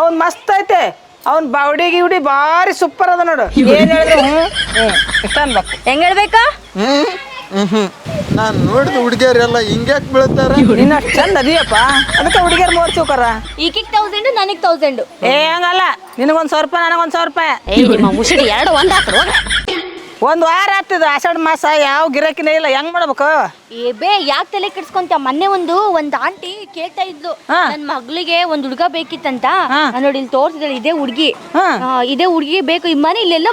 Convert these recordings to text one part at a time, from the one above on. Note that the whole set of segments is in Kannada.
ಅವ್ನ್ ಮಸ್ತ್ ಐತೆ. ಅವ್ನ್ ಬಾವಡಿ ಗಿವಡಿ ಭಾರಿ ಸೂಪರ್ ಅದ ನೋಡು. ಏನ್ ಹೇಳಿದ್ರು ಹ್ಞೂ ಹ್ಞೂ ಇಷ್ಟ ಅನ್ಬೇಕು ಹೆಂಗ್ ಹೇಳ್ಬೇಕಾ? ಹ್ಮ್ ಹ್ಮ್ ನಾನು ನೋಡಿದ ಹುಡುಗಿಯರೆಲ್ಲ ಹಿಂಗ್ಯಾಕ್ ಬೀಳ್ತಾರ ನಿನ್ನ ಅಷ್ಟ್ ಚಂದ ಅದಿಯಪ್ಪ. ಅದಕ್ಕೆ ಹುಡುಗಿಯರ್ ಮೂರ್ ಚೂಕರ ಈಕಿಗ್ ತೌಸಂಡ್ ನನಗ್ ತೌಸಂಡ್ ಏ ಹಂಗಲ್ಲ. ನಿನಗೊಂದ್ ಸಾವಿರ ರೂಪಾಯಿ ನನಗೊಂದ್ ಸಾವಿರ ರೂಪಾಯಿ. ಮುಸುಡಿ ಎರಡು ಒಂದ್ ಹಾಕ್ರು ಒಂದ್ ವಾರ ಆಗ್ತದ ಆಷಾಢ ಮಾಸ ಯಾವ ಗಿರಾಕಿನೇ ಇಲ್ಲ ಹೆಂಗ್ ಮಾಡ್ಬೇಕು? ಏ ಬೇ ಯಾಕೆ ತಲೆ ಕೆಡ್ಸ್ಕೊಂತ ಮೊನ್ನೆ ಒಂದು ಒಂದ್ ಆಂಟಿ ಕೇಳ್ತಾ ಇದ್ಲು ಹಾ. ನನ್ ಮಗಳಿಗೆ ಒಂದ್ ಹುಡ್ಗ ಬೇಕಿತ್ತಂತ. ಹಾ. ನಾನ್ ನೋಡಿ ಇಲ್ಲಿ ತೋರ್ಸಿದ್ರೆ ಇದೇ ಹುಡ್ಗಿ. ಹಾ. ಆ, ಇದೇ ಹುಡ್ಗಿ ಬೇಕು ಈ ಮನೆ ಇಲ್ಲೆಲ್ಲ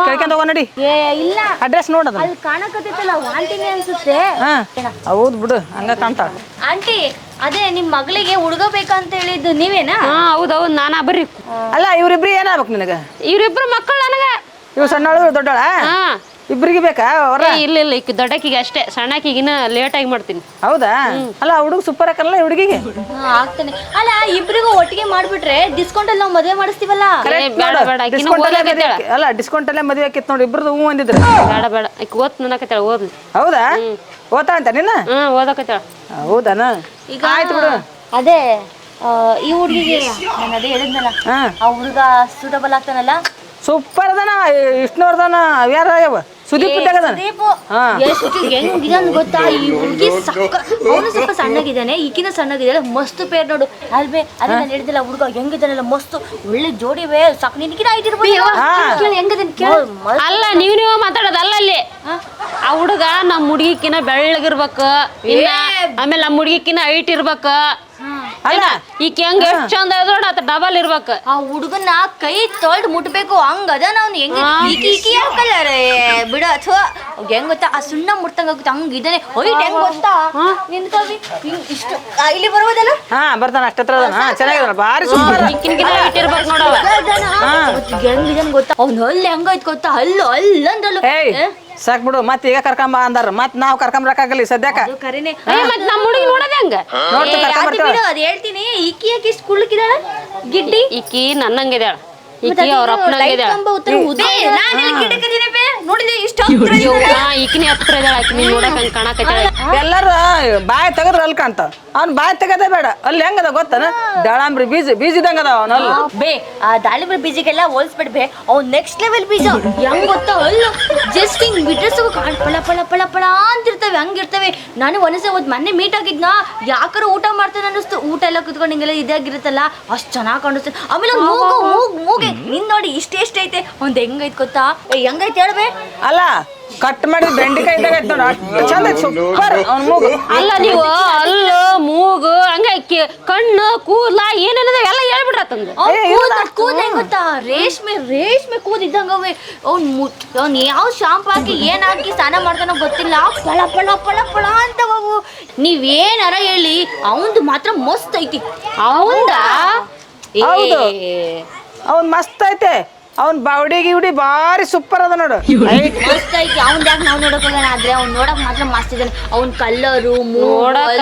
ಕೇಳ್ಕೊಂಡ್ ಹೋಗೋ ನಡಿ. ಏ ಇಲ್ಲ. ಅಡ್ರೆಸ್ ನೋಡದ ಅಲ್ಲಿ ಕಾಣಕತ್ತೈತಲ್ಲ ಆಂಟಿನೇ ಅನ್ಸುತ್ತೆ. ಹಾ. ಹೌದ್ ಬಿಡು ಹಂಗ ಕಾಣ್ತಾಳ ಆಂಟಿ ಅದೇ ನಿಮ್ ಮಗಳಿಗೆ ಹುಡ್ಗ ಬೇಕಂತ ಹೇಳಿದ್ದು ನೀವೇನಾ? ಹಾ ಹೌದೌದು ನಾನಾ ಬರ್ರಿ. ಅಲ್ಲ ಇವ್ರಿಬ್ರು ಏನಾಗ್ಬೇಕು ನಿನಗ? ಇವ್ರಿಬ್ರು ಮಕ್ಕಳು ನನಗ. ಇವ್ ಸಣ್ಣ ದೊಡ್ಡಳ ಹಾ. ಇಬ್ರಿಗೆ ಬೇಕಾ ಏ, ಇಲ್ಲ ಇಲ್ಲ ಈಗ ದೊಡ್ಡಕ್ಕಿಗೆ ಅಷ್ಟೇ. ಸಣ್ಣಕಿಗಿನ ಲೇಟ್ ಆಗಿ ಮಾಡ್ತೀನಿ. ಹೌದಾ? ಅಲ್ಲ ಹುಡುಗ ಸೂಪರ್ ಹಾಕಲ್ಲ ಹುಡುಗಿಗೆ? ಹಾ, ಆಗ್ತಾನೆ. ಅಲ್ಲ ಇಬ್ರಿಗೂ ಒಟ್ಟಿಗೆ ಮಾಡ್ಬಿಟ್ರೆ ಡಿಸ್ಕೌಂಟ್ ಅಲ್ಲಿ ನಾವು ಮದುವೆ ಮಾಡಿಸ್ತೀವಲ್ಲ? ಏ, ಬೇಡ ಬೇಡ ಆಕಿನ ಡಿಸ್ಕೌಂಟ್ ಅಲ್ಲೇ ಓದಾಕತ್ತಾಳ. ಮದ್ವೆ ಅಲ್ಲ ಡಿಸ್ಕೌಂಟ್ ಅಲ್ಲೇ ಮದುವೆ ಆಕಿತ್ ನೋಡಿ ಇಬ್ರದ್ದು ಹೂ ಅಂದಿದ್ರು. ಬೇಡ ಬೇಡ. ಓದ್ ನನಕತ್ತಾಳ ಓದ್ಲಿ. ಹೌದಾ? ಓದ್ತಾ ಅಂತ ನಿನ್ನ? ಓದಕತ್ತಾಳ. ಹೌದಾನ? ಈಗ ಆಯ್ತು ಬಿಡು. ಅದೇ ಆ, ಈ ಹುಡುಗಿಗೆ ನಾನು ಅದೇ ಹೇಳಿದ್ನಲ್ಲ ಹಾ. ಆ ಹುಡುಗ ಸೂಟಬಲ್ ಆಗ್ತಾನಲ್ಲ ಸೂಪರ್ ಅದನ ವಿಷ್ಣುವರ್ಧನ ಯಾರ ಯಾವ ಸುದೀಪ್ ಇದ್ದಾಗ ಅದಾನ. ಹೆಂಗಿದಾನ್ ಗೊತ್ತಾ? ಈ ಹುಡುಗಿ ಸಕ್ಕ ಅವನು ಸ್ವಲ್ಪ ಸಣ್ಣಗಿದ್ದಾನೆ ಈಕಿನ ಸಣ್ಣಗಿದ್ದಾಳೆ. ಮಸ್ತ್ ಪೇರ್ ನೋಡು. ಅಲ್ವೇ ಅದೇ ನಾನು ಹೇಳಿದಿಲ್ಲ ಹುಡುಗ ಹೆಂಗಿದ್ದಾನಲ್ಲ ಮಸ್ತ್. ಒಳ್ಳೆ ಜೋಡಿ ಬೇ ಸಾಕು. ನಿನಗಿನ ಆಗಿರ್ಬೋದು ಹಾ. ಹೆಂಗದನ್ ಅಲ್ಲ ನೀವ್ ನೀವು ಮಾತಾಡೋದು ಅಲ್ಲ ಅಲ್ಲಿ ಆ ಹುಡುಗ ನಮ್ಮ ಹುಡುಗಿಕಿನ ಬೆಳ್ಳಗಿರ್ಬೇಕು. ಆಮೇಲೆ ನಮ್ಮ ಹುಡುಗಿಕಿನ ಐಟ್ ಇರ್ಬೇಕು. ಅಲ್ಲ ಈಕೆ ಹೆಂಗ್ ಎಷ್ಟ್ ಚಂದ ನೋಡ ಅತ್ತ ಡಬಲ್ ಇರ್ಬೇಕು. ಆ ಹುಡುಗನ ಕೈ ತೊಳ್ದು ಮುಟ್ಬೇಕು ಹಂಗ ಅದ ಅವ್ನು ಹೆಂಗ ಈಕಿ ಈಕಿ ಯಾಕಲ್ಲ ಬಿಡ ಅಥವಾ ಹೆಂಗ್ ಗೊತ್ತಾ? ಆ ಸುಣ್ಣ ಮುಟ್ತಂಗ ಆಗುತ್ತೆ ಹಂಗ ಇದಾನೆ. ಹೊಯ್ಟ್ ಹೆಂಗ್ ಗೊತ್ತಾ? ನಿಂತ್ಕೊವಿ ಹಿಂಗ್ ಇಷ್ಟು ಆ, ಇಲ್ಲಿ ಬರ್ಬೋದಲ್ಲ ಹಾ ಬರ್ತಾನ ಅಷ್ಟತ್ರ ಅದಾನ. ಹಾ ಚೆನ್ನಾಗಿದಾನ ಭಾರಿ ಸೂಪರ್ ಈಕಿನ್ಕಿನ ಹೈಟ್ ಇರ್ಬೇಕು ನೋಡವ ಹೆಂಗ್ ಇದನ್ ಗೊತ್ತಾ? ಅವ್ನ ಹಲ್ಲು ಹೆಂಗೈತ್ ಗೊತ್ತಾ? ಹಲ್ಲು ಅಲ್ಲಂದಲ್ಲು ಏಯ್ ಸಾಕ್ ಬಿಡು ಮತ್ ಈಗ ಕರ್ಕೊಂಬ ಅಂದಾರ. ಮತ್ ನಾವ್ ಕರ್ಕೊಂಬರಕಾಗಲಿ ಸದ್ಯಕ್ಕ. ಅದು ಕರೆನೆ. ಮತ್ ನಮ್ಮ ಹುಡುಗಿ ನೋಡದೆ ಹಂಗ. ಕರ್ಕೊಂಡ್ ಅದು ಅದ್ ಹೇಳ್ತೀನಿ. ಈಕಿ ಯಾಕೆ ಇಷ್ಟು ಕುಳ್ಳಕಿದಾಳ ಗಿಡ್ಡಿ? ಈಕಿ ನನ್ನಂಗಿದಾಳ ಈಕಿ ಅವ್ರ ಕಂಬ ಉತ್ತರ ಉದ್ದ ಬೇ? ನೋಡಿದೆ ಇಷ್ಟು ಈಕಿನಿ ಹತ್ರ ಇದಾಳ ಆಕಿ ನೀನ್ ನೋಡಕ್ ಹಂಗ ಕಾಣಕತ್ತಾಳ ಎಲ್ಲಾರ ಬಾಯ ತೆಗದ್ರ ಅಲ್ ಕಾಣ್ತ ಅವ್ನ್ ಬಾಯ್ ತೆಗದ ಬೇಡ. ಅಲ್ಲಿ ಹೆಂಗದ ಗೊತ್ತನ? ದಾಳಂಬ್ರಿ ಬೀಜ ಬೀಜ ಅದಾವ ಅವ್ನ ಅಲ್ಲಿ. ಬೇ ಆ ದಾಳಿಂಬ್ರಿ ಬೀಜಕ್ಕೆಲ್ಲ ಹೋಲ್ಸ್ಬಿಡ್ ಬೇ. ಅವ್ನ್ ನೆಕ್ಸ್ಟ್ ಲೆವೆಲ್ ಬೀಜ. ಹೆಂಗ್ ಗೊತ್ತಾ? ಅಲ್ಲ ಜಸ್ಟ್ ಹಿಂಗ್ ಬಿಟ್ರೆ ಕಾಣ್ ಪಳ ಪಳ ಪಳ ಪಳ ಅಂತಿರ್ತವೆ ಹಂಗಿರ್ತವೆ ನಾನು ಒಂದ್ಸಲ ಒಂದ್ ಮೊನ್ನೆ ಮೀಟ್ ಆಗಿದ್ನ ಯಾಕಾರ ಊಟ ಮಾಡ್ತಾನೆ ಅನ್ನಿಸ್ತು. ಊಟ ಎಲ್ಲ ಕುತ್ಕೊಂಡು ಹಿಂಗೆಲ್ಲ ಇದಾಗಿರುತ್ತಲ್ಲ ಅಷ್ಟ್ ಚೆನ್ನಾಗ್ ಕಾಣಿಸ್ತು. ಆಮೇಲೆ ಮೂಗು ಮೂಗ್ ಮೂಗೆ. ನಿನ್ ನೋಡಿ ಇಷ್ಟೇ ಇಷ್ಟೈತೆ ಐತೆ. ಒಂದ್ ಹೆಂಗೈತ್ ಗೊತ್ತಾ? ಹೆಂಗೈತ್ ಹೆಂಗೈತೆ ಹೇಳ್ಬೇ ಅಲ್ಲ ಕಟ್ ಮಾಡಿ ಬೆಂಡಿಕಾಯಿ ಇದ್ದಾಗ ಐತ್ ನೋಡ. ಅಷ್ಟು ಚಂದ ಸೂಪರ್ ಅವ್ನ ಮೂಗು. ಅಲ್ಲ ನೀವು ಅಲ್ಲು ಮೂಗು ಹಂಗ ಕಿ- ಕಣ್ಣು ಕೂದ್ಲ ಏನೇನದ ಎಲ್ಲ ಹೇಳ್ಬಿಡ್ರತ್ತಂದ ಅವ್ನ್ ಕೂದ ಕೂದ ಹೆಂಗ್ ಗೊತ್ತಾ? ರೇಷ್ಮೆ ರೇಷ್ಮೆ ಕೂದಿದ್ದಂಗ ಅವ್ನ್ ಮುಟ್ ಅವ್ನ್ ಯಾವ ಶಾಂಪು ಹಾಕಿ ಏನ್ ಹಾಕಿ ಸ್ನಾನ ಮಾಡ್ತಾನೋ ಗೊತ್ತಿಲ್ಲ. ಪಳ ಪಳ ಪಳ ಪಳ ಅಂತವವು ನೀವೇನಾರ ಹೇಳಿ ಅವಂದು ಮಾತ್ರ ಮಸ್ತ್ ಐತಿ. ಅವಂದ? ಹೌದು. ಅವ್ನ್ ಮಸ್ತ್ ಐತೆ. ಅವ್ನ್ ಬಾವಡಿ ಗಿವಡಿ ಭಾರಿ ಸೂಪರ್ ಅದ ನೋಡು. ಮಸ್ತ್ ಐತಿ. ಅವ್ನ್ ಯಾಕೆ ನಾವ್ ನೋಡಕ್ ಹೋಗೋಣ ಆದ್ರೆ ಅವ್ನ್ ನೋಡಕ್ ಮಾತ್ರ ಮಸ್ತ್ ಇದ್ದಾನೆ ಅವ್ನ್ ಕಲ್ಲರು ನೋಡಕ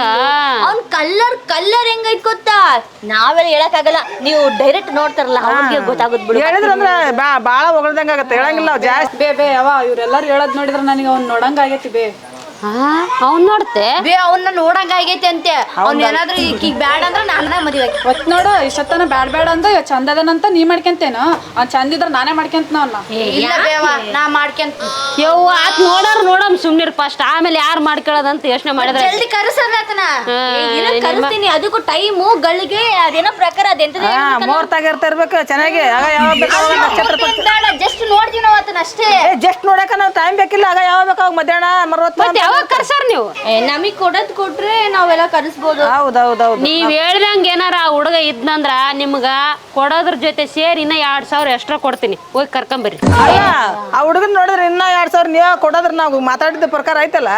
ಅವ್ನ್ ಕಲ್ಲರ್ ಕಲ್ಲರ್ ಹೆಂಗೈತ್ ಗೊತ್ತಾ? ನಾವೆಲ್ಲ ಹೇಳಕ್ ನೀವು ಡೈರೆಕ್ಟ್ ನೋಡ್ತಾರಲ್ಲ ಅವ್ರಿಗೆ ಗೊತ್ತಾಗುತ್ತೆ ಬಿಡು. ಹೇಳಿದ್ರಂದ್ರ ಬಾ ಬಾಳ ಹೊಗಳ್ದಂಗ ಆಗತ್ತೆ. ಹೇಳಂಗಿಲ್ಲ ಜಾಸ್ತಿ ಬೇ ಬೇ ಅವ ಇವ್ರೆಲ್ಲಾರು ಹೇಳದ್ ನೋಡಿದ್ರ ನನಗೆ ಅವ್ನ್ ನೋಡಂಗ ಆಗೈತಿ ಬೇ. ಅವ್ನ್ ನೋಡ್ತೆ? ಬೇ ಅವನ್ನ ನೋಡಂಗ ಆಗೈತೆ ಅಂತೆ. ಅವ್ನ ಏನಾದ್ರೂ ಈಕಿಗ್ ಬ್ಯಾಡ ಅಂದ್ರ ನಾನೇ ಮದುವೆ ಆಕಿ ಒತ್ ನೋಡು ಇಷ್ಟೊತ್ತನ ಬ್ಯಾಡ್ ಬ್ಯಾಡ ಅಂತ ಇವ ಚಂದ ಅದನಂತ ನೀ ಮಾಡ್ಕೊಂತೇನ. ಅವ್ನ್ ಚಂದ ಇದ್ರ ನಾನೇ ಮಾಡ್ಕೊಂತನ ಅವ್ನ. ಇಲ್ಲ ಬೇವ ನಾ ಮಾಡ್ಕೊಂತ ಯವ್ವ ಆತ್ ನೋಡಾರ ನೋಡಮ್ ಸುಮ್ನಿರ್ ಫಸ್ಟ್ ಆಮೇಲೆ ಯಾರು ಮಾಡ್ಕೊಳ್ಳೋದಂತ ಯೋಚನೆ ಮಾಡಿದ್ರೆ ಜಲ್ದಿ ಕರೆಸರ್ಲತನ ಹಾ, ಕರೆಸ್ತೀನಿ. ಅದಕ್ಕೂ ಟೈಮು ಗಳಿಗೆ ಅದೇನೋ ಪ್ರಕಾರ ಅದೆಂತದ ಹಾ ಮುಹೂರ್ತಾಗ ಇರ್ತಾ ಇರ್ಬೇಕು ಚೆನ್ನಾಗಿ. ಆಗ ಯಾವಾಗ ಬೇಕಾಗ ನಕ್ಷತ್ರ ಜಸ್ಟ್ ನೋಡ್ತೀವಿ ನಾವು ಆತನ ಅಷ್ಟೇ. ಜಸ್ಟ್ ನೋಡಕ ನಾವು ಟೈಮ್ ಬೇಕಿಲ್ಲ. ಆಗ ಯಾವ ಬೇಕಾಗ ಮಧ್ಯಾಹ್ನ ಮರವತ್ತು ಯಾವಾಗ ಕರ್ಸಾರ ನೀವು? ನಮಗ್ ಕೊಡದ್ ಕೊಟ್ರೆ ನಾವೆಲ್ಲ ಕರೆಸ್ಬೋದು. ಹೌದೌದೌದು ನೀವ್ ಹೇಳ್ದಂಗ ಏನಾರ ಆ ಹುಡುಗ ಇದ್ನಂದ್ರ ನಿಮ್ಗ ಕೊಡೋದ್ರ ಜೊತೆ ಸೇರಿ ಇನ್ನ ಎರಡ್ ಸಾವಿರ ಎಕ್ಸ್ಟ್ರಾ ಕೊಡ್ತೀನಿ. ಹೋಗಿ ಕರ್ಕೊಂಬರ್ರಿ ಅಲ್ಲ ಆ ಹುಡುಗನ್ ನೋಡಿದ್ರೆ ಇನ್ನ ಎರಡ್ ಸಾವಿರ ನೀವ ಕೊಡೋದ್ರ ನಾವು ಮಾತಾಡಿದ ಪ್ರಕಾರ ಆಯ್ತಲ್ಲ?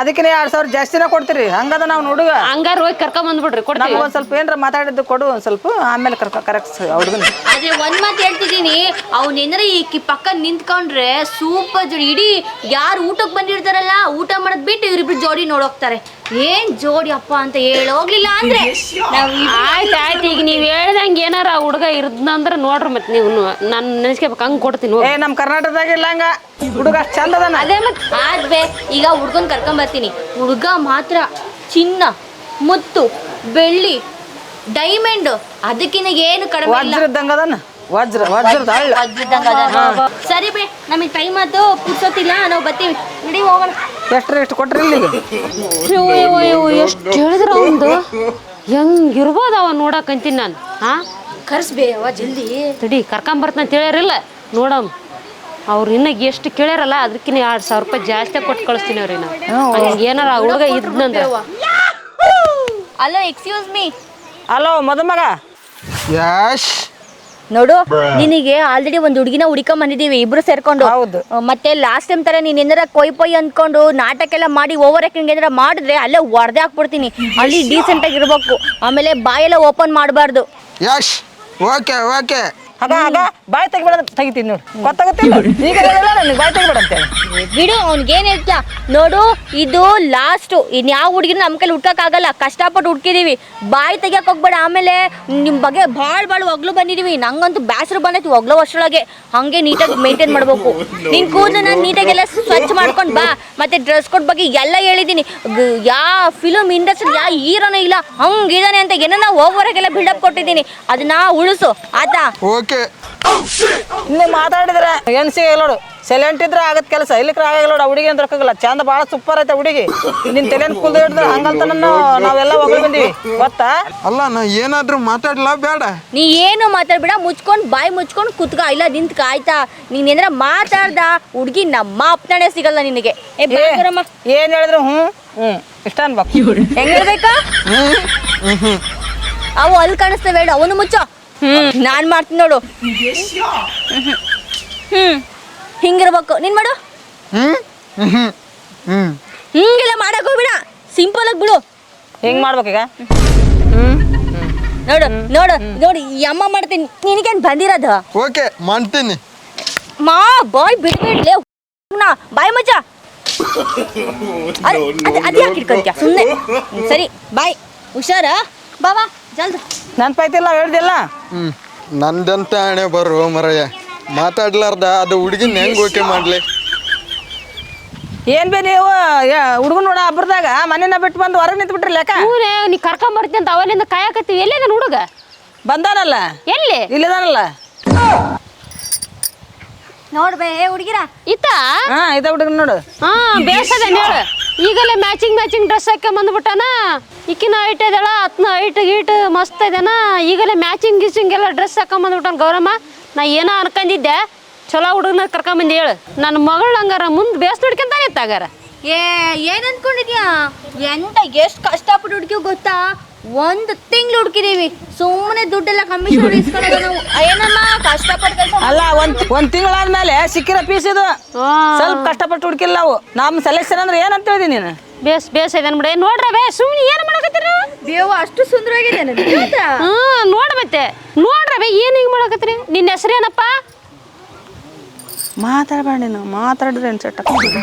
ಅದಕ್ಕೆ ಎರಡ್ ಸಾವಿರ ಜಾಸ್ತಿನ ಕೊಡ್ತೀರಿ. ಹಂಗದ ನಾವು ಹುಡುಗ ಹಂಗಾರ ಹೋಗಿ ಕರ್ಕೊಂಡ್ ಬಂದ್ಬಿಡ್ರಿ ಕೊಡ್ತೀವಿ. ನಮ್ಗೆ ಒಂದ್ ಸ್ವಲ್ಪ ಏನ್ರ ಮಾತಾಡಿದ್ದು ಕೊಡು ಒಂದ್ ಸ್ವಲ್ಪ ಆಮೇಲೆ ಕರ್ಕ ಕರೆಕ್ಟ್ ಹುಡುಗನ್. ಆದ್ರೆ ಒಂದ್ ಮಾತು ಹೇಳ್ತಿದ್ದೀನಿ ಅವ್ನ ಏನಾರ ಈ ಕಿ- ಪಕ್ಕ ನಿಂತ್ಕೊಂಡ್ರೆ ಸೂಪರ್ ಜೋಡಿ ಇಡೀ ಯಾರು ಊಟಕ್ಕೆ ಬಂದಿರ್ತಾರಲ್ಲ ಊಟ ಮಾಡದ್ ಬಿಟ್ಟು ಇವ್ರಿಬ್ರು ಜೋಡಿ ನೋಡೋಗ್ತಾರೆ. ಏನ್ ಜೋಡಿ ಅಪ್ಪ ಅಂತ ಹೇಳೋಗ್ಲಿಲ್ಲ ಅಂದ್ರೆ? ನಾವ್ ಆಯ್ತು ಆಯ್ತು ಈಗ ನೀವ್ ಹೇಳ್ದಂಗೆ ಏನಾರ ಆ ಹುಡುಗ ಇರ್ದಂದ್ರ ನೋಡ್ರಿ ಮತ್ತೆ ನೀವು. ನಾನು ನೆನ್ಸ್ಕೊಬೇಕು ಹಂಗ್ ಕೊಡ್ತೀನಿ ಏ ನಮ್ಮ ನಮ್ ಕರ್ನಾಟಕದಾಗ ಇಲ್ಲ ಹಂಗ. ಹುಡುಗ ಅಷ್ಟ್ ಚಂದ ಅದಾನ. ಅದೇ ಮತ್ ಆದ್ವೆ ಈಗ ಹುಡ್ಗನ್ ಕರ್ಕೊಂಡ್ ಬರ್ತೀನಿ. ಹುಡ್ಗ ಮಾತ್ರ ಚಿನ್ನ ಮುತ್ತು ಬೆಳ್ಳಿ ಡೈಮಂಡ್ ಅದಕ್ಕಿಂತ ಏನು ಕಡಿಮೆ ಇಲ್ಲ. ವಜ್ರ ಇದ್ದಂಗ ಅದನ್ನ ವಜ್ರ ವಜ್ರದ ಹಳ್ಳ. ಸರಿ ಬೇ ನಮಗೆ ಟೈಮ್ ಆಯ್ತು ಪುರ್ಸೋತಿಲ್ಲ ನಾವು ಬರ್ತೀವಿ. ನಡಿ ಹೋಗೋಣ. ಎಷ್ಟು ಎಷ್ಟು ಕೊಟ್ರಿ ಇಲ್ಲಿಗೆ? ಎಷ್ಟು ಹೇಳಿದ್ರ ಹೆಂಗ್ ಇರ್ಬೋದು ಅವ ನೋಡಕ್ಕಂತೀನಿ ನಾನು ಹಾ? ಕರ್ಸ್ಬೇ ಅವ ಜಲ್ದಿ. ತಡಿ ಕರ್ಕೊಂಬರ್ತಾನೆ ಅಂತ ಹೇಳ್ಯಾರಿಲ್ಲ? ನೋಡಮ್. ಅವ್ರು ಇನ್ನ ಎಷ್ಟು ಕೇಳ್ಯಾರಲ್ಲ ಅದಕ್ಕಿನ್ನ ಎರಡು ಸಾವಿರ ರೂಪಾಯಿ ಜಾಸ್ತಿ ಕೊಟ್ಟು ಕಳಿಸ್ತೀನಿ ಅವ್ರಿ ನಾವು ಏನಾರ ಆ ಹುಡುಗ ಇದ್ನಂದ್ರೆ. ಅಲೋ ಎಕ್ಸ್ಕ್ಯೂಸ್ ಮೀ ಅಲೋ ಮದುಮಗ. ಯಾಶ್ ನೋಡು ನಿನಗೆ ಆಲ್ರೆಡಿ ಒಂದು ಹುಡುಗಿನ ಹುಡುಕ ಬಂದಿದೀವಿ ಇಬ್ರು ಸೇರ್ಕೊಂಡು. ಹೌದು. ಮತ್ತೆ ಲಾಸ್ಟ್ ಟೈಮ್ ತರ ನೀನ್ ಏನಾರ ಕೊಯ್ ಪೊಯ್ ಅಂದ್ಕೊಂಡು ನಾಟಕ ಎಲ್ಲ ಮಾಡಿ ಓವರ್ ಆಕ್ಟಿಂಗ್ ಏನಾರ ಮಾಡಿದ್ರೆ ಅಲ್ಲೇ ಹೊಡೆದೆ ಹಾಕ್ಬಿಡ್ತೀನಿ. ಅಲ್ಲಿ ಡೀಸೆಂಟ್ ಆಗಿ ಇರ್ಬೇಕು. ಆಮೇಲೆ ಬಾಯೆಲ್ಲ ಓಪನ್ ಮಾಡಬಾರ್ದು. ಯಾಶ್ ಓಕೆ ಓಕೆ ಆಗ ಆಗ ಬಾಯಿ ತೆಗಿಬೇಡ ತೆಗಿತೀನಿ ನೋಡು. ಗೊತ್ತಾಗತ್ತಿಲ್ಲ ಈಗ ಹೇಳಿಲ್ಲ ನನಗೆ ಬಾಯಿ ತೆಗಿಬೇಡ ಅಂತೇಳಿ ಬಿಡು ಅವ್ನಿಗೇನ್ ಹೇಳ್ತಾ ನೋಡು ಇದು ಲಾಸ್ಟ್ ಇನ್ಯಾವ ಹುಡುಗಿನ ನಮ್ಮ ಕೈಲಿ ಹುಡ್ಕಕ್ಕಾಗಲ್ಲ ಕಷ್ಟಪಟ್ಟು ಹುಡ್ಕಿದೀವಿ ಬಾಯಿ ತೆಗಿಯಕ್ ಹೋಗ್ಬೇಡ. ಆಮೇಲೆ ನಿಮ್ಮ ಬಗ್ಗೆ ಭಾಳ ಭಾಳ ಒಗ್ಲು ಬಂದಿದೀವಿ. ನಂಗಂತೂ ಬ್ಯಾಸರು ಬಂದೈತಿ ಒಗ್ಲು ವರ್ಷೊಳಗೆ ಹಂಗೆ ನೀಟಾಗಿ ಮೇಂಟೈನ್ ಮಾಡ್ಬೇಕು. ನಿನ್ ಕೂದಲು ನಾನು ನೀಟಾಗೆಲ್ಲ ಸ್ವಚ್ಛ ಮಾಡ್ಕೊಂಡು ಬಾ. ಮತ್ತೆ ಡ್ರೆಸ್ ಕೋಡ್ ಬಗ್ಗೆ ಎಲ್ಲ ಹೇಳಿದ್ದೀನಿ. ಯಾವ ಫಿಲಮ್ ಇಂಡಸ್ಟ್ರಿ ಯಾವ ಹೀರೋನೇ ಇಲ್ಲ. ಹಂಗಿದಾನೆ ಅಂತ ಏನನ್ನ ಹೋಗೋರಾಗೆಲ್ಲ ಬಿಲ್ಡಪ್ ಕೊಟ್ಟಿದ್ದೀನಿ. ಅದನ್ನ ಉಳಿಸು. ಆತ ಓಕೆ ಇನ್ನೇ ಮಾತಾಡಿದ್ರೆ ಏನ್ ಸಿಗಲ್ಲ ನೋಡು ಸೈಲೆಂಟ್ ಇದ್ರೆ ಆಗತ್ ಕೆಲಸ. ಇಲ್ಲಿಕ್ರ ಆಗಲ್ಲ ನೋಡು ಹುಡುಗಿ ಅಂತ ರೊಕ್ಕಲ್ಲ ಚಂದ ಭಾಳ ಸೂಪರ್ ಐತೆ ಹುಡುಗಿ. ನಿನ್ ತಲೆನ್ ಕುಲ್ದ ಹಿಡಿದ್ರೆ ಹಂಗಂತ ನಾವೆಲ್ಲ ಹೋಗಿ ಬಂದಿವಿ. ಗೊತ್ತಾ? ಅಲ್ಲ ನಾ ಏನಾದ್ರೂ ಮಾತಾಡ್ಲ? ಬೇಡ. ನೀ ಏನು ಮಾತಾಡ್ಬೇಡ ಮುಚ್ಕೊಂಡು ಬಾಯಿ ಮುಚ್ಕೊಂಡು ಕುತ್ಕ. ಇಲ್ಲ ನಿಂತ್ಕ ಆಯ್ತಾ? ನೀನ್ ಏನಾರ ಮಾತಾಡ್ದ ಹುಡ್ಗಿ ನಮ್ಮ ಅಪ್ಪನೇ ಸಿಗಲ್ಲ ನಿನಗೆ. ಏ ಏನ್ ಹೇಳಿದ್ರು? ಹ್ಞೂ ಹ್ಮ್ ಇಷ್ಟ ಅನ್ಬೇಕು ಹೆಂಗ್ ಹೇಳ್ಬೇಕಾ? ಅವು ಅಲ್ಲಿ ಕಾಣಿಸ್ತವೆ ಹೇಳು ಅವನು ಮುಚ್ಚೋ. ಹ್ಮ್ ನಾನ್ ಮಾಡ್ತೀನಿ ನೋಡು. ಹ್ಮ್. ಹ್ಮ್ ಹಿಂಗಿರ್ಬೇಕು. ನೀನ್ ಮಾಡು. ಹ್ಮ್ ಹ್ಮ್ ಹ್ಮ್. ಹಿಂಗೆಲ್ಲ ಮಾಡಕ್ ಹೋಗ್ಬೇಡ. ಸಿಂಪಲ್ ಆಗಿ ಬಿಡು. ಹೆಂಗ್ ಮಾಡ್ಬೇಕೀಗ ನೋಡು ನೋಡು ನೋಡು ಈ ಅಮ್ಮ ಮಾಡ್ತೀನಿ. ನಿನಗೇನ್ ಬಂದಿರೋದು? ಓಕೆ ಮಾಡ್ತೀನಿ. ಮಾ ಬಾಯ್ ಬಿಡ್ಬಿಡ್ಲೆ ನಾ ಬಾಯ್ ಮಜ ಅದ್ಯಾಕೆ ಇಟ್ಕೊಂತೀಯ? ಸುಮ್ಮನೆ ಸರಿ ಬಾಯ್. ಹುಷಾರ? ಬಾವಾ ಜಲ್ದಿ. ನೆನ್ಪೈತಿಲ್ಲ ಹೇಳ್ದಿಲ್ಲ? ನಂದಂತ ಹಣೆ ಬರು ಮರಯ್ಯ. ಮಾತಾಡ್ಲಾರ್ದ ಅದು ಹುಡುಗಿನ ಹೆಂಗ್ ಓಕೆ ಮಾಡ್ಲಿ? ಏನ್ ಬೇ ನೀವು? ಹುಡುಗನ್ ನೋಡ ಹಬ್ಬರದಾಗ ಮನೆನ ಬಿಟ್ಟು ಬಂದು ಹೊರಗೆ ನಿಂತು ಬಿಟ್ರಿ ಲೆಕ್ಕ ನೀ ನೀ ಕರ್ಕೊಂಬರ್ತೀನಿ ಅಂತ ಅವಲಿಂದ ಕಾಯಕತ್ತಿ ಎಲ್ಲಿ ಹುಡುಗ? ಬಂದಾನಲ್ಲ? ಎಲ್ಲಿ? ಇಲ್ಲಿದಾನಲ್ಲ? ನೋಡ್ಬೇ ಹುಡುಗಿರ. ಇತ್ತ ಹಾ ಇದ ಹುಡುಗನ್ ನೋಡು. ಹಾ ಬೇಸದ ಹೇಳು. ಈಗಲೇ ಮ್ಯಾಚಿಂಗ್ ಮ್ಯಾಚಿಂಗ್ ಡ್ರೆಸ್ ಹಾಕಿ ಬಂದ್ಬಿಟ್ಟಾನ? ಇಕ್ಕಿನ ಐಟ್ ಇದೆಲ್ಲ ಹತ್ನ ಐಟ್ ಗೀಟ್ ಮಸ್ತ್ ಇದೇನ? ಈಗಲೇ ಮ್ಯಾಚಿಂಗ್ ಗೀಚಿಂಗ್ ಎಲ್ಲ ಡ್ರೆಸ್ ಹಾಕೊಂಡ್ ಬಂದ್ಬಿಟ್ಟಾನ ಗೌರಮ್ಮ. ನಾ ಏನೋ ಅನ್ಕೊಂಡಿದ್ದೆ ಚಲೋ ಹುಡುಗನ ಕರ್ಕೊಂಬಂದು ಹೇಳು. ನನ್ನ ಮಗಳು ಹಂಗಾರ ಮುಂದೆ ಬೇಸ್ ನೋಡ್ಕೊಂತಾನೆ ಇತ್ತಾಗಾರ ಏ ಏನ್ ಅನ್ಕೊಂಡಿದ್ಯಾ? ಎಂತ ಎಷ್ಟು ಕಷ್ಟಪಟ್ಟು ಹುಡುಕಿ ಗೊತ್ತಾ? ಒಂದು ತಿಂಗಳು ಹುಡುಕಿದೀವಿ. ಸುಮ್ಮನೆ ದುಡ್ಡೆಲ್ಲ ಕಮ್ಮಿ ಇಸ್ಕೊಳ್ಳೋದು ನಾವು ಏನಮ್ಮ ಕಷ್ಟಪಟ್ಟು ಕೆಲಸ ಅಲ್ಲ ಒಂದ್ ಒಂದ್ ತಿಂಗಳಾದ್ಮೇಲೆ ಸಿಕ್ಕಿರೋ ಪೀಸ್ ಇದು. ಸ್ವಲ್ಪ ಕಷ್ಟಪಟ್ಟು ಹುಡುಕಿಲ್ಲ ನಾವು. ನಮ್ಮ ಸೆಲೆಕ್ಷನ್ ಅಂದ್ರೆ ಏನಂತ ಹೇಳಿದಿ ನೀನು? ಬೇಸ್ ಬೇಸ್ ಇದೆ ಬಿಡ ನೋಡ್ರ ಬೇ ಸುಮ್ಮನೆ ಏನು ಮಾಡಕತ್ತೀರ ನೀವು? ಬೇವು ಅಷ್ಟು ಸುಂದರವಾಗಿದೆ ಹ್ಮ್ ನೋಡ ಮತ್ತೆ. ನೋಡ್ರ ಬೇ ಏನು ಹಿಂಗೆ ಮಾಡಕತ್ತೀರಿ? ನಿನ್ನ ಹೆಸರೇನಪ್ಪ? ಮಾತಾಡಬೇಡ ನೀನು. ಮಾತಾಡಿದ್ರೆ ಅನ್ಸಟ್ಟ ಸೆಟ್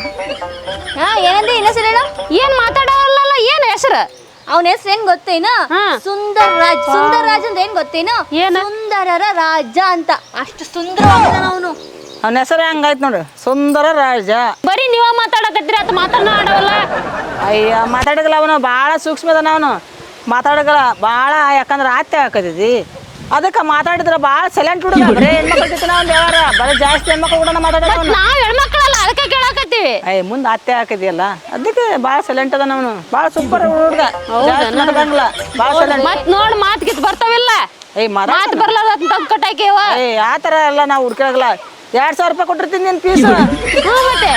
ಹಾ ಏನಂದ್ರೆ ಇಲ್ಲ ಹೇಳು. ಏನು ಮಾತಾಡೋಲ್ಲ ಏನು ಹೆಸರು? ಅವನ ಹೆಸರು ಏನ್ ಗೊತ್ತೇನು ಹಾ. ಸುಂದರ್ ರಾಜ್. ಸುಂದರ್ ರಾಜ್ ಅಂತ ಏನ್ ಗೊತ್ತೇನು ಏನು? ಸುಂದರರ ರಾಜ ಅಂತ. ಅಷ್ಟು ಸುಂದರವಾಗಿದ್ದಾನ ಅವನು. ಅವನ ಹೆಸರು ಹೆಂಗಾಯ್ತು ನೋಡು? ಸುಂದರ ರಾಜ. ಬರೀ ನೀವ ಮಾತಾಡಕತ್ತೀರ ಅಂತ ಮಾತಾಡೋಣ ಅಯ್ಯ ಮಾತಾಡಗಲ್ಲ ಅವನು. ಭಾಳ ಸೂಕ್ಷ್ಮ ಅದಾನ ಅವನು. ಮಾತಾಡಗಲ್ಲ ಭಾಳ ಯಾಕಂದ್ರೆ ಆತ್ಯ ಹಾಕದಿದಿ ಅದಕ್ಕೆ ಮಾತಾಡಿದ್ರೆ ಭಾಳ ಸೈಲೆಂಟ್ ಹುಡುಗ. ಬರೀ ಹೆಣ್ಮಕ್ಳು ಜೊತೆ ಯಾವಾರ ಬರೀ ಜಾಸ್ತಿ ಹೆಣ್ಮಕ್ಳು ಕೂಡ ಮಾತಾಡೋದು ಅವನು. ನಾವ್ ಅಯ್ಯ ಮುಂದೆ ಅತ್ತೆ ಹಾಕಿದ್ಯಲ್ಲ? ಅದಕ್ಕೆ ಭಾಳ ಸೈಲೆಂಟ್ ಅದ ಅವನು. ಭಾಳ ಸೂಪರ್ ಹುಡುಗ. ಮಾತಾಡಂಗಿಲ್ಲ ಭಾಳ ಸೈಲೆಂಟ್ ಮತ್ ನೋಡ್ ಮಾತ್ ಗಿತ್ ಬರ್ತಾವಿಲ್ಲ? ಏಯ್ ಮಾತಾಡ ಮಾತ್ ಬರ್ಲಾರ್ದ ಕಟ್ಟಾಕಿವ ಏಯ್ ಆ ಥರ ಎಲ್ಲ ನಾವು ಹುಡ್ಕಾಗಲ್ಲ ಎರಡು ಸಾವಿರ ರೂಪಾಯಿ ಕೊಟ್ಟಿರ್ತೀನಿ ನಿನ್ ಪೀಸ್ ಹ್ಞೂ ಮತ್ತೆ?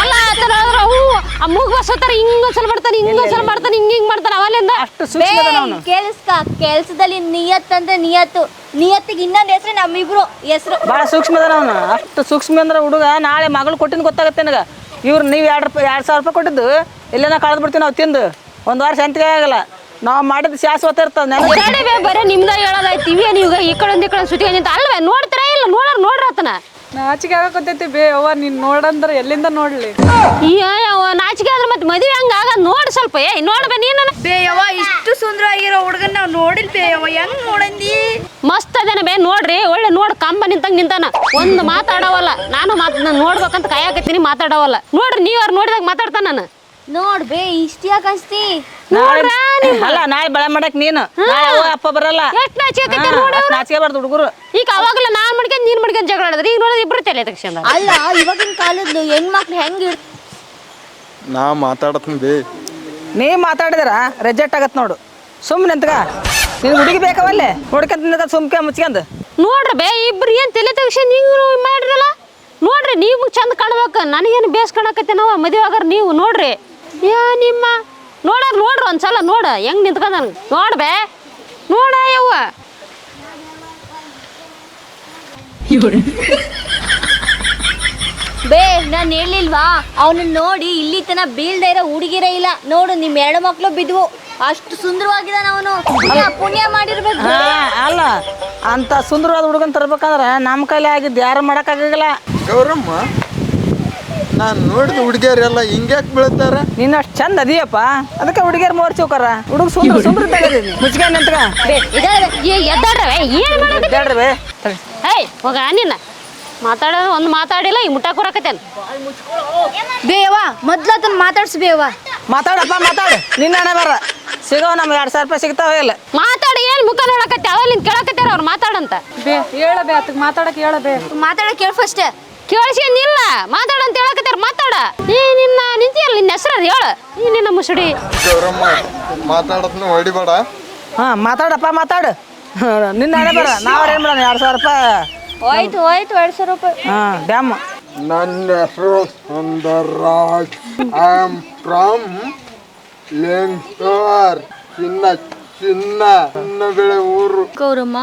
ಅಲ್ಲ ಆತರ ಆದ್ರೆ ಹೂ ಆ ಮೂಗ್ ಬಸ್ತಾರ ಹಿಂಗ್ ಒಂದ್ಸಲ ಮಾಡ್ತಾನೆ ಹಿಂಗ್ ಒಂದ್ಸಲ ಮಾಡ್ತಾನೆ ಹಿಂಗ್ ಹಿಂಗ್ ಮಾಡ್ತಾನೆ ಅವಲಿಂದ ಅಷ್ಟು ಸೂಕ್ಷ್ಮ ಅದಾನ ಅವನು. ಕೇಳಿಸ್ಕ ಕೆಲ್ಸದಲ್ಲಿ ನಿಯತ್ ಅಂದ್ರೆ ನಿಯತ್ತು. ನಿಯತ್ತಿಗೆ ಇನ್ನೊಂದು ಹೆಸರು ನಮ್ಮಿಬ್ರು ಹೆಸರು. ಭಾಳ ಸೂಕ್ಷ್ಮ ಅದಾನ ಅವನು. ಅಷ್ಟು ಸೂಕ್ಷ್ಮ ಅಂದ್ರೆ ಹುಡುಗ ನಾಳೆ ಮಗಳು ಕೊಟ್ಟಿನ ಗೊತ್ತಾಗತ್ತೆ ನನಗೆ. ಇವ್ರು ನೀವು ಎರಡು ರೂಪಾಯಿ ಎರಡು ಸಾವಿರ ರೂಪಾಯಿ ಕೊಟ್ಟಿದ್ದು ಎಲ್ಲೇನ ಕಳೆದು ಬಿಡ್ತೀನಿ ನಾವು ತಿಂದು. ಒಂದು ವಾರ ಸಂತಿಗೆ ಆಗಲ್ಲ. ನಾವು ಮಾಡಿದ ಶಾಶ್ವತ ಇರ್ತದೆ ನನಗೆ ಬರೇ ನಿಮ್ದ ಹೇಳೋದಾಯ್ತು. ನೀವು ಈ ಕಡೆ ಒಂದ್ ಈ ಕಡೆ ಸುತ್ತಿಗೆ ನಿಂತ. ಅಲ್ವೇ ನೋಡ್ತೀರಾ? ನೋಡ್ರ ನೋಡ್ರ ಆತನ? ನಾಚಿಕೆ ಆಗಕತ್ತೈತಿ ಬೇ ಅವ್ವ ನೀನ್ ನೋಡಂದ್ರ ಎಲ್ಲಿಂದ ನೋಡ್ಲಿ? ಅಯ್ಯೋ ನಾಚಿಕೆ ಆದ್ರೆ ಮತ್ತೆ ಮದುವೆ ಹಂಗ ಆಗ ನೋಡ್ ಸ್ವಲ್ಪ ಏ ನೋಡ್ಬೇ ನೀನು. ಬೇಯವ್ವ ಇಷ್ಟು ಸುಂದರವಾಗಿರೋ ಹುಡುಗನ್ ನಾವ್ ನೋಡಿಲ್ ಬೇಯವ್ವ ಹೆಂಗ್ ನೋಡಂದಿ? ಮಸ್ತ್ ಅದೇನ ಬೇ ನೋಡ್ರಿ ಒಳ್ಳೆ ನೋಡ್ ಕಂಬ ನಿಂತಂಗ್ ನಿಂತಾನ. ಒಂದ್ ಮಾತಾಡವಲ್ಲ ನಾನು ಮಾತ್ ನೋಡ್ಬೇಕಂತ ಕಾಯಕತ್ತೀನಿ ಮಾತಾಡವಲ್ಲ. ನೋಡ್ರಿ ನೀವ್ ಅವ್ರು ನೋಡಿದಾಗ ಮಾತಾಡ್ತಾನ ನಾನು. ನೋಡ್ ಬೇ ಇಷ್ಟ ಯಾಕೆ ಅಸ್ತಿ ನಾಳೆ ಅಲ್ಲ ನಾಳೆ ಬಳ ಮಾಡಕ್ ನೀನು. ನಾಳೆ ಅವ್ವ ಅಪ್ಪ ಬರಲ್ಲ. ಎಷ್ಟ್ ನಾಚಿಕೆ ಬರ್ದು ಹುಡುಗರು. ಈಗ ಅವಾಗಲ್ಲ ನಾನ್ ಮಾಡ್ಕೊಂಡ್ ನೀನ್ ಮಾಡ್ಕೊಂಡ್ ಜಗಳ ಆಡಿದ್ರಿ ಈಗ ನೋಡಿದ್ರೆ ಇಬ್ರು ತಲೆ ತಕ್ಷಣ ಅಲ್ಲ ಇವಾಗಿನ ಕಾಲದ್ದು ಹೆಣ್ಮಕ್ಳು ಹೆಂಗ್ ಇರ್ ನಾ ಮಾತಾಡತ್ತೀನಿ ಬೇ. ನೀ ಮಾತಾಡಿದ್ರ ರೆಜೆಕ್ಟ್ ಆಗತ್ ನೋಡು. ಸುಮ್ಮನೆ ಅಂತಗ ನಿನ್ ಹುಡುಗಿ ಬೇಕವಲ್ಲೇ? ಹುಡ್ಕಂತ ಸುಮ್ಕೆ ಮುಚ್ಕೊಂಡ್. ನೋಡ್ರಿ ಬೇ ಇಬ್ರು ಏನ್ ತಲೆ ತಕ್ಷಣ ನೀವು ಮಾಡಿರಲ್ಲ ನೋಡ್ರಿ ನೀವು ಚಂದ ಕಾಣ್ಬೇಕು ನನಗೇನು ಬೇಸ್ ಕಾಣಕತ್ತೆ ನಾವು ಮದುವೆ ಆಗ್ರ ನೀವು ನೋಡ್ರಿ. ಯಾ ನಿಮ್ಮ ನೋಡೋದು ನೋಡ್ರಿ ಒಂದ್ಸಲ ನೋಡ. ಹೆಂಗ್ ನಿಂತ್ಕೊಂಡ ನೋಡ್ಬೇ. ನೋಡ ಯವ್ವ. ಬೇ ನಾನು ಹೇಳಿಲ್ವಾ ಅವನನ್ನ ನೋಡಿ ಇಲ್ಲಿ ತನ ಬೀಳ್ದೇ ಇರೋ ಹುಡುಗಿರೇ ಇಲ್ಲ. ನೋಡು ನಿಮ್ಮ ಎರಡು ಮಕ್ಳು ಬಿದ್ವು. ಅಷ್ಟು ಸುಂದರವಾಗಿದ್ದಾನ ಅವನು. ಪುಣ್ಯ ಮಾಡಿರ್ಬೇಕು ಹಾ ಅಲ್ಲ ಅಂತ ಸುಂದರವಾದ ಹುಡುಗನ್ ತರ್ಬೇಕಂದ್ರೆ ನಮ್ಮ ಕೈಲಿ ಆಗಿದ್ದು ಯಾರು ಮಾಡಕ್ಕಾಗಲ್ಲ ಗೌರಮ್ಮ ನಾನು ನೋಡಿದ ಹುಡುಗಿಯರೆಲ್ಲ ಹಿಂಗ್ಯಾಕ್ ಬೀಳ್ತಾರ? ನೀನ್ ಅಷ್ಟು ಚಂದ ಅದಿಯಪ್ಪ. ಅದಕ್ಕೆ ಹುಡುಗಿಯರ್ ಮೋರ್ ಚೌಕರ ಹುಡುಗ ಸುಂದ್ರ ಸುಂದ್ರ ತಗದೀನಿ ಮುಚ್ಕೊಂಡ್ ನಿಂತ್ಕ ಎದ್ದಾಡ್ರವೆ? ಏನ್ ಹೋಗ ನಿನ್ನ. ಮಾತಾಡೋದು ಒಂದು ಮಾತಾಡಿಲ್ಲ ಈ ಮುಟ್ಟಾಕ್ ಬರಕತ್ತೇನ್ ಬೇವಾ ಮೊದ್ಲು ಅದನ್ನ ಮಾತಾಡ್ಸ್ ಬೇವಾ ಮಾತಾಡಪ್ಪ ಮಾತಾಡು. ನಿನ್ನ ಹಣೆ ಬರ. ಸಿಗೋ ನಮ್ಗೆ ಎರಡ್ ಸಾವಿರ ರೂಪಾಯಿ ಸಿಗ್ತಾವ ಇಲ್ಲ ಮಾತಾಡಿ ಏನ್ ಮುಖ ನೋಡಕತ್ತೆ? ಅವಲ್ಲಿಂದ ಕೇಳಕತ್ತಾರ ಅವ್ರು ಮಾತಾಡಂತ? ಬೇ ಹೇಳ ಬೇ ಆತಗ್ ಮಾತಾಡಕ್ ಹೇಳ ಬೇ. ಮಾತಾಡಕ್ ಕೇಳ ಫಸ್ಟ್ ಕೇಳಿಸ್ಕೊಂಡಿಲ್ಲ ಮಾತಾಡಂತ ಹೇಳಕತ್ತಾರ ಮಾತಾಡ. ಈ ನಿನ್ನ ನಿಂತಿಯಲ್ಲ ನಿನ್ನ ಹೆಸರು ಹೇಳ. ಈ ನಿನ್ನ ಮುಸುಡಿ. ಗೌರಮ್ಮ ಮಾತಾಡತ್ನ ಹೊಡಿಬೇಡ. ಹಾ ಮಾತಾಡಪ್ಪ ಮಾತಾಡು. ನಿನ್ನ ಹಣೆ ಬರ ನಾವ್ರ ಏನ್ ಮಾಡೋಣ ಎರಡು ಸಾವಿರ ರೂಪಾಯಿ? ಹೋಯ್ತು ಹೋಯ್ತು ಎರಡು ಸಾವಿರ ರೂಪಾಯಿ. ಹಾ ಡ್ಯಾಮ್. ನನ್ನ ಹೆಸರು ಸುಂದರರಾಜ್. ಐ ಆಮ್ ಫ್ರಮ್ ಲೆಂಗ್ಸೋರ್ ಚಿನ್ನ ಚಿನ್ನ ಚಿನ್ನ ಬೆಳೆ ಊರು. ಗೌರಮ್ಮ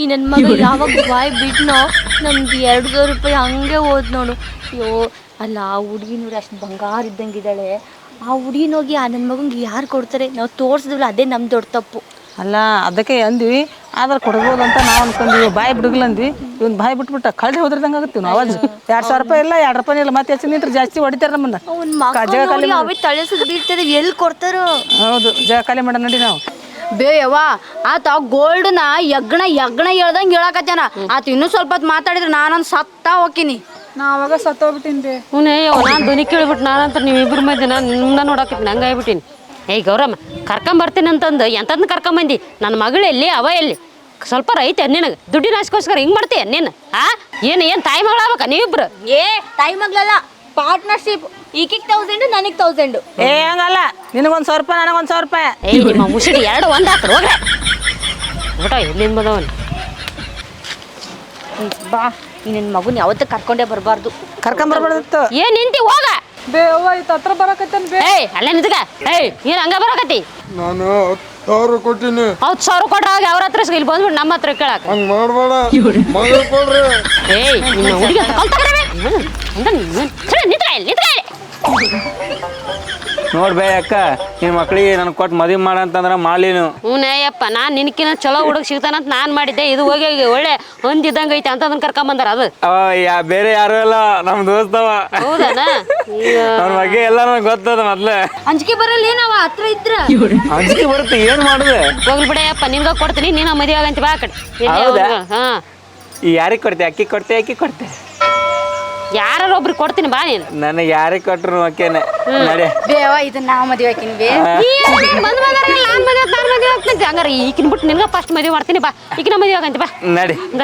ಈ ನನ್ನ ಮಗ ಯಾವಾಗ ಬಾಯ್ ಬಿಟ್ನೋ ನಮ್ಗೆ ಎರಡು ಸಾವಿರ ರೂಪಾಯಿ ಹಂಗೆ ಹೋದ್ ನೋಡು. ಅಯ್ಯೋ ಅಲ್ಲ ಆ ಹುಡುಗಿ ನೋಡಿ ಅಷ್ಟು ಬಂಗಾರ ಇದ್ದಂಗಿದ್ದಾಳೆ. ಆ ಹುಡುಗಿ ಹೋಗಿ ಆ ನನ್ನ ಮಗಂಗೆ ಯಾರು ಕೊಡ್ತಾರೆ? ನಾವು ತೋರಿಸಿದ್ವಲ್ಲ ಅದೇ ನಮ್ಮ ದೊಡ್ಡ ತಪ್ಪು. ಅಲ್ಲ ಅದಕ್ಕೆ ಅಂದ್ವಿ ಆದ್ರೆ ಕೊಡ್ಬೋದು ಅಂತ ನಾವು ಅನ್ಕೊಂಡ್ವಿ ಬಾಯ್ ಬಿಡುಗಿಲ್ಲ ಅಂದ್ವಿ. ಇವ್ನ ಬಾಯಿ ಬಿಟ್ಬಿಟ್ಟ ಕಳ್ಳಿ ಹೋದ್ರದಂಗೆ ಆಗುತ್ತೆ ನಾವು ಅವಾಜ್ ಎರಡು ಸಾವಿರ ರೂಪಾಯಿ ಇಲ್ಲ ಎರಡು ರೂಪಾಯಿ ಇಲ್ಲ ಮತ್ತೆ ಹೆಚ್ಚು ನಿಂತ್ರೆ ಜಾಸ್ತಿ ಹೊಡಿತಾರೆ ನಮ್ಮನ್ನ. ಜಾಗ ಖಾಲಿ ಅವೇ ತಲೆ ಸುತ್ತ ಎಲ್ಲಿ ಕೊಡ್ತಾರೋ? ಹೌದು ಜಾಗ ಖಾಲಿ ಮಾಡೋಣ ನೋಡಿ ನಾವು. ಬೇಯವ್ವ. ಆತ ಗೋಲ್ಡ್ನ ಯಗ್ನ ಯಗ್ನ ಹೇಳ್ದಂಗೆ ಹೇಳಕತ್ತಾನ ಆತ ಇನ್ನೂ ಸ್ವಲ್ಪ ಹೊತ್ತು ಮಾತಾಡಿದ್ರೆ ನಾನೊಂದು ಸತ್ತ ಹೋಗ್ತೀನಿ. ನಾ ಅವಾಗ ಸತ್ತೋಗ್ಬಿಟ್ಟಿನ್ ಬೇ. ಹ್ಞೂ ನಾನು ಧ್ವನಿ ಕೇಳ್ಬಿಟ್ಟು ನಾನಂತ ನೀವು ಮಧ್ಯೆ ನಾನು ನಿಮ್ಮನ್ನ ನೋಡಕತ್ತೀನಿ ಹಂಗೆ ಆಗ್ಬಿಟ್ಟಿನಿ. ಏಯ್ ಗೌರಮ್ಮ ಕರ್ಕೊಂಬರ್ತೀನಿ ಅಂತಂದು ಎಂತಂದು ಕರ್ಕೊಂಬಂದಿ ನನ್ನ ಮಗಳು ಎಲ್ಲಿ ಅವ ಎಲ್ಲಿ? ಸ್ವಲ್ಪ ರೈತ ನಿನಗೆ ದುಡ್ಡಿನ ಆಸೆಗೋಸ್ಕರ ಹಿಂಗೆ ಮಾಡ್ತೀಯ ನೀನು ಆ? ಏನು ಏನು ತಾಯಿ ಮಗಳಾಗಬೇಕ ನೀವಿಬ್ರು? ಏ ತಾಯಿ ಆಗ್ಲಲ್ಲ ಪಾರ್ಟ್ನರ್ಶಿಪ್ ಈಕಿಗ್ ತೌಸಂಡ್ ನನಗ್ ತೌಸಂಡ್ ಏ ಹಂಗಲ್ಲ. ನಿನಗೊಂದು ಸಾವಿರ ರೂಪಾಯಿ ನನಗೊಂದು ಸಾವಿರ ರೂಪಾಯಿ. ಏಯ್ ನಿಮ್ಮ ಮುಸುಡಿ ಎರಡು ಒಂದು ಹಾಕ್ರು ಹೋಗ ಊಟ ಎಲ್ಲಿಂದ ಬಂದವನು? ಬಾ. ನಿನ್ನ ನನ್ನ ಮಗುನ ಯಾವತ್ತೂ ಕರ್ಕೊಂಡೇ ಬರಬಾರ್ದು. ಕರ್ಕೊಂಬರ್ಬಾರ್ದಿತ್ತು ಏ ನಿಂತಿ ಹೋಗ. ಬೇ ಅವ್ವ ಇತ್ತ ಹತ್ರ ಬರಕತ್ತೇನ್ ಬೇ? ಏಯ್ ಅಲ್ಲೇ ನಿಂತ್ಕ. ಏಯ್ ನೀನು ಹಂಗ ಬರಕತ್ತಿ? ನಾನು ಸಾವಿರ ಕೊಟ್ಟಿನಿ. ಹತ್ತು ಸಾವಿರ ಕೊಟ್ರ ಆಗ ಅವ್ರ ಹತ್ರ ಇಲ್ಲಿ ಬಂದ್ಬಿಟ್ಟು ನಮ್ಮ ಹತ್ರ ಕೇಳಕ್ ಹಂಗ್ ಮಾಡ್ಬೇಡ. ಮಗಳು ಕೊಡ್ರಿ. ಏಯ್ ನಿಮ್ಮ ಹುಡುಗಿ ಅಂತ ನೋಡ್ಬೇ ಅಕ್ಕ ನಿನ್ ಮಕ್ಳಿಗೆ ನನ್ ಕೊಟ್ಟು ಮದುವೆ ಮಾಡಂತಂದ್ರ ಮಾಡ್ಲಿನು. ಹ್ಞೂನಯ್ಯಪ್ಪ ನಾನು ನಿನ್ಕಿನ ಚಲೋ ಹುಡುಗ ಸಿಗ್ತಾನಂತ ನಾನು ಮಾಡಿದ್ದೆ. ಇದು ಹೋಗಿ ಒಳ್ಳೆ ಹೊಂದಿದ್ದಂಗ ಐತೆ ಅಂತ ಅದನ್ನ ಕರ್ಕೊಂಬಂದಾರ ಅದು. ಅವ ಯಾ ಬೇರೆ ಯಾರು ಇಲ್ಲ ನಮ್ ದೋಸ್ತವ. ಹೌದನ? ಅವ್ನ ಬಗ್ಗೆ ಎಲ್ಲ ನನಗೆ ಗೊತ್ತದ ಮೊದ್ಲೆ. ಅಂಜಿಕೆ ಬರಲ್ಲ ಏನವ ಹತ್ರ ಇದ್ರ? ಅಂಜಿಕೆ ಬರುತ್ತೆ ಏನ್ ಮಾಡುದೆ? ಹೋಗ್ಲಿ ಬಿಡಯ್ಯಪ್ಪ ನಿನ್ಗ ಕೊಡ್ತೀನಿ ನೀನು ಮದುವೆ ಆಗಂತ ಬಾ ಆ ಕಡೆ. ಹೌದಾ? ಹಾ. ಈ ಯಾರಿಗೆ ಕೊಡ್ತೆ ಅಕ್ಕಿ ಕೊಡ್ತೆ ಅಕ್ಕಿ ಕೊಡ್ತೆ? ಯಾರು ಒಬ್ರಿಗೆ ಕೊಡ್ತೀನಿ ಬಾ ನೀನು. ನನಗೆ ಯಾರಿಗೆ ಕೊಟ್ರು ಓಕೆನೆ. ನಡೆ. ಬೇವ ಇದು ನಾ ಮದುವೆ ಹಾಕಿನಿ ಬೇ. ಬಂದ್ ಬಂದಾರ ನಾನು ಮದುವೆ ನಾನು ಮದುವೆ ಆಗ್ತೀನಿ ಹಂಗಾರೆ ಈಕಿನ ಬಿಟ್ಟು ನಿನ್ಗ ಫಸ್ಟ್ ಮದುವೆ ಮಾಡ್ತೀನಿ ಬಾ. ಈಕಿನ ಮದುವೆ ಆಗಂತ ಬಾ. ನಡಿ. ಹಂಗ.